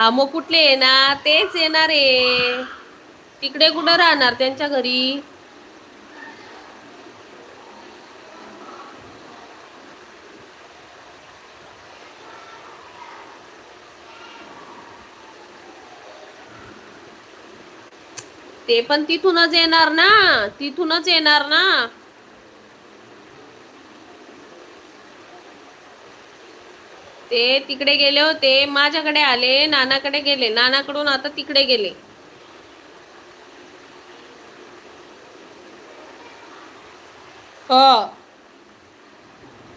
हा मग कुठले येणार? तेच येणार आहे. तिकडे कुठं राहणार त्यांच्या घरी? ते पण तिथूनच येणार ना? तिथूनच येणार ना? ते तिकडे गेले होते माझ्याकडे आले नानाकडे गेले. नानाकडून आता तिकडे गेले. हो.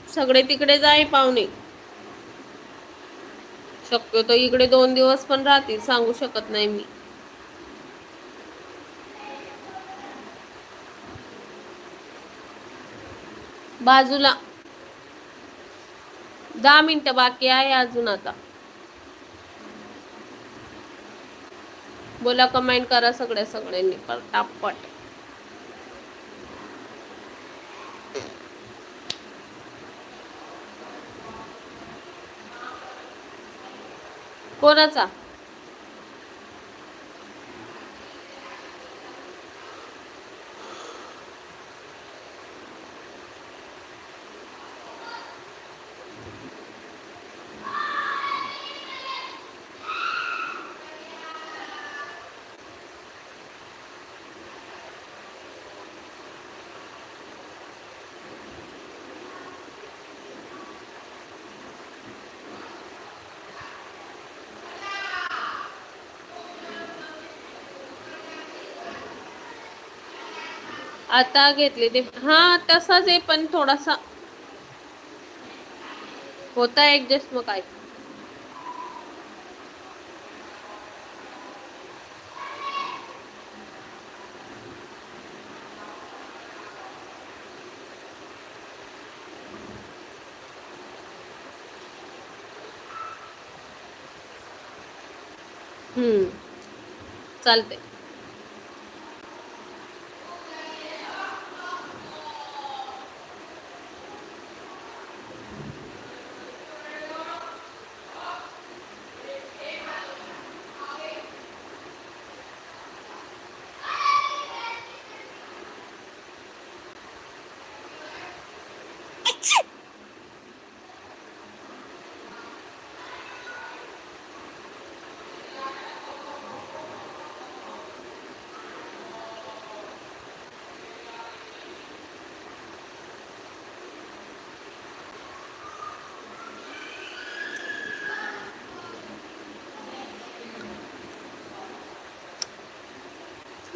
सगळे तिकडे जाई पाहुणे. शक्यतो इकडे दोन दिवस पण राहतील सांगू शकत नाही मी. बाजूला. दहा मिनटं बाकी आहे अजून आता. बोला कमेंट करा सगळ्या सगळ्यांनी. पटापट कोणाचा? आता घेतले ते. हा तसाच आहे पण थोडासा होता ऍडजस्ट मग काय. हम्म. चालते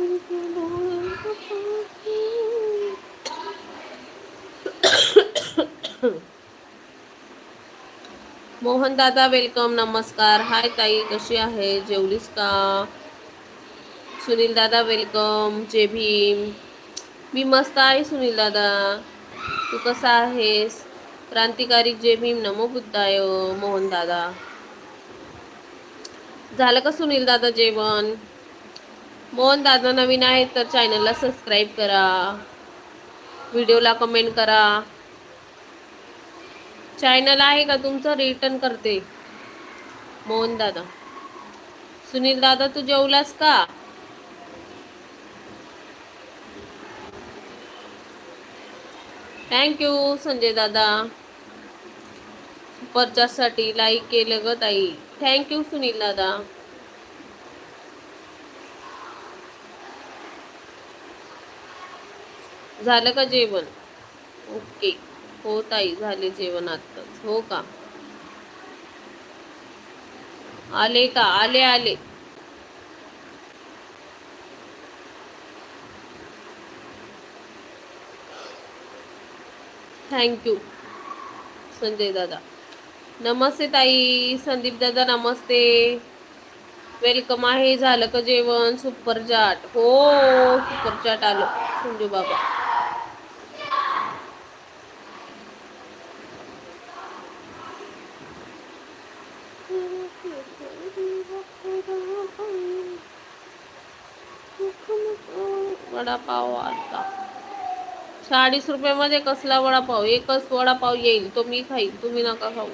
मोहन दादा वेलकम नमस्कार. हाय ताई कशी आहे? जेवलीस का? सुनील दादा वेलकम जे भीम. मी मस्त आहे सुनील दादा. तू कसा आहेस? क्रांतिकारी जे भीम नमो बुद्धाय मोहन दादा. झालं का सुनील दादा जेवण? मोहन दादा नवीन आहेत तर चॅनलला सबस्क्राईब करा. व्हिडिओला कमेंट करा. चॅनल आहे का तुमचं? रिटर्न करते. मोहन दादा. सुनील दादा तू जेवलास का? थँक्यू संजय दादा. सुपरचासाठी लाईक केलं ग ताई. थँक्यू सुनील दादा. झालं का जेवण? ओके. हो ताई झाले जेवण आत्ताच. हो का? आले का? आले आले. थँक्यू संजय दादा. नमस्ते ताई संदीप दादा नमस्ते. वेलकम आहे. झालं का जेवण? सुपर चाट हो सुपर चाट आलं. संजू बाबा. वडापाव आता चाळीस रुपयामध्ये कसला वडापाव? एकच वडापाव येईल. तो मी खाईल तुम्ही नका खाऊ.